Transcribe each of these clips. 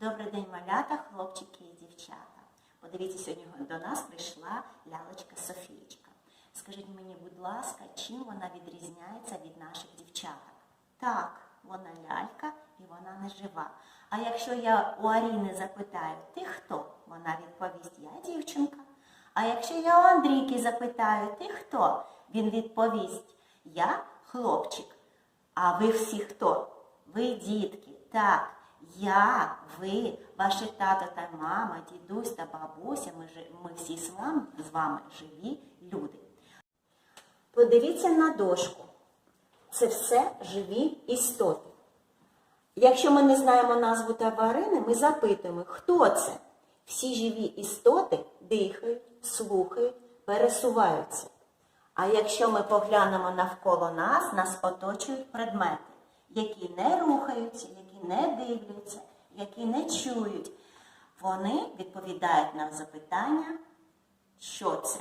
Добрий день, малята, хлопчики і дівчата. Подивіться, сьогодні до нас прийшла лялечка Софієчка. Скажіть мені, будь ласка, чим вона відрізняється від наших дівчаток? Так, вона лялька і вона не жива. А якщо я у Аріни запитаю, ти хто? Вона відповість, я дівчинка. А якщо я у Андрійки запитаю, ти хто? Він відповість, я хлопчик. А ви всі хто? Ви дітки. Так, я, ви, ваші тато та мама, дідусь та бабуся, ми, ми всі з вами, з вами живі люди. Подивіться на дошку. Це все живі істоти. Якщо ми не знаємо назву тварини, ми запитуємо, хто це? Всі живі істоти дихають, слухають, пересуваються. А якщо ми поглянемо навколо нас, нас оточують предмети, які не рухаються, не дивляться, які не чують. Вони відповідають на запитання, що це.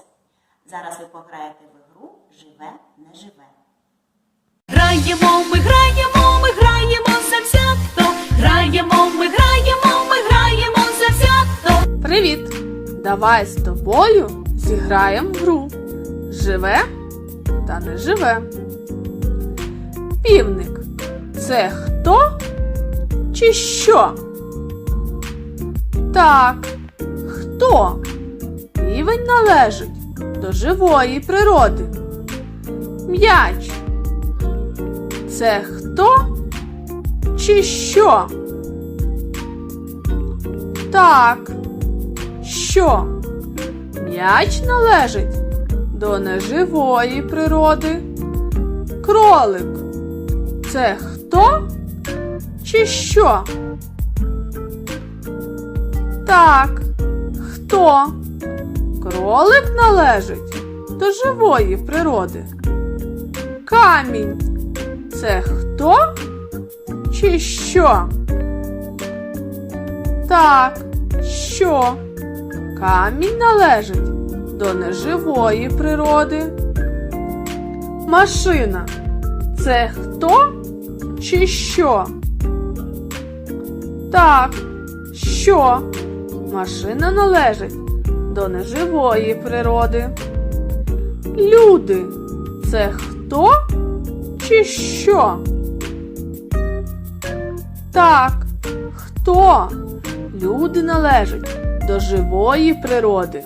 Зараз ви пограєте в ігру Живе, не живе. Граємо, ми граємо, ми граємо завзято. Граємо, ми граємо, ми граємо завзято. Привіт! Давай з тобою зіграємо в гру. Живе та не живе. Півник це хто чи що? Так, хто? Півень належить до живої природи. М'яч це хто чи що? Так. Що? М'яч належить до неживої природи. Кролик. Це хто чи що? Так. Хто? Кролик належить до живої природи. Камінь. Це хто чи що? Так, що? Камінь належить до неживої природи. Машина це хто чи що? Так, що? Машина належить до неживої природи. Люди це хто чи що? Так, хто? Люди належать до живої природи.